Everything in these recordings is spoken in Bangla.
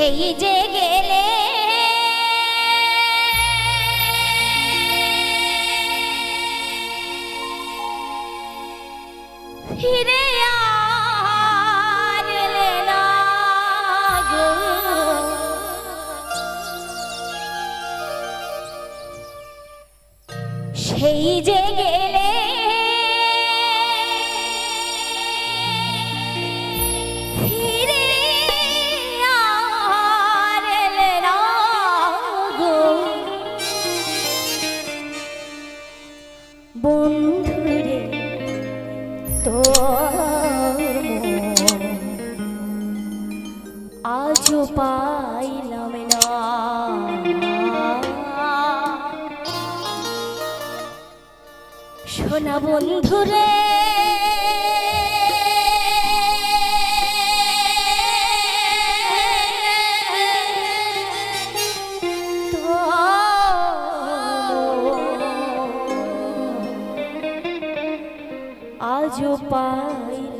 সেই যে গেলে। ফিরে সেই যে সোনা বন্ধুরে আজ পাই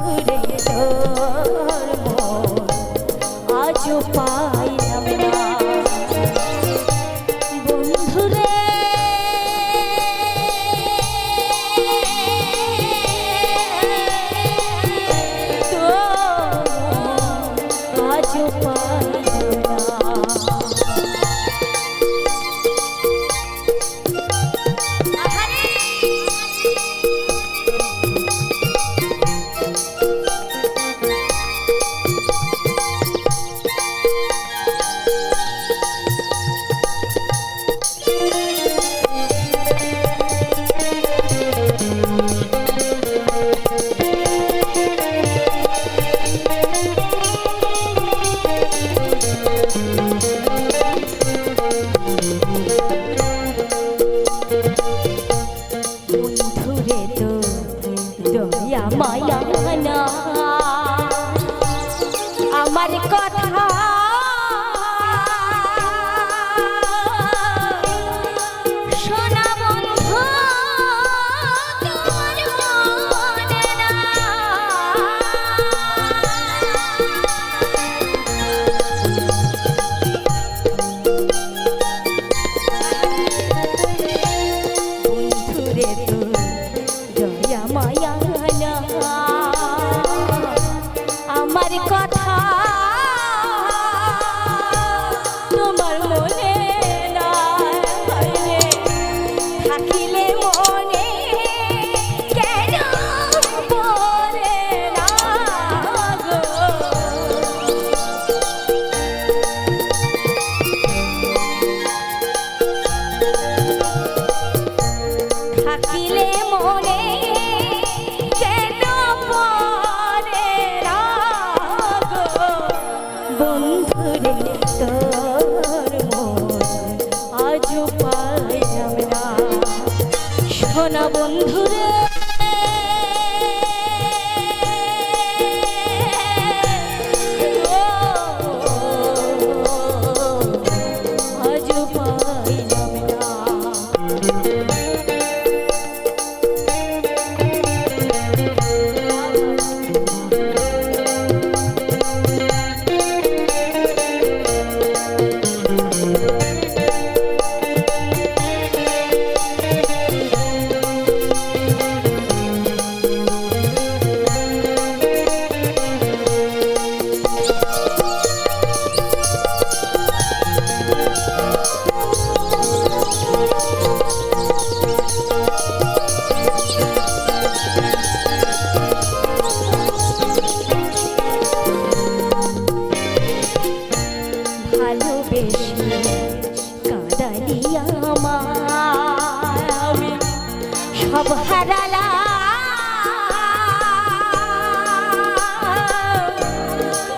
হারালা।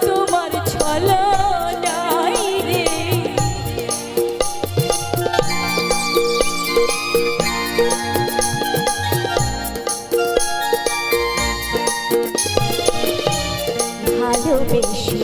তোমার ছলো ভালোবেসে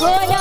我要。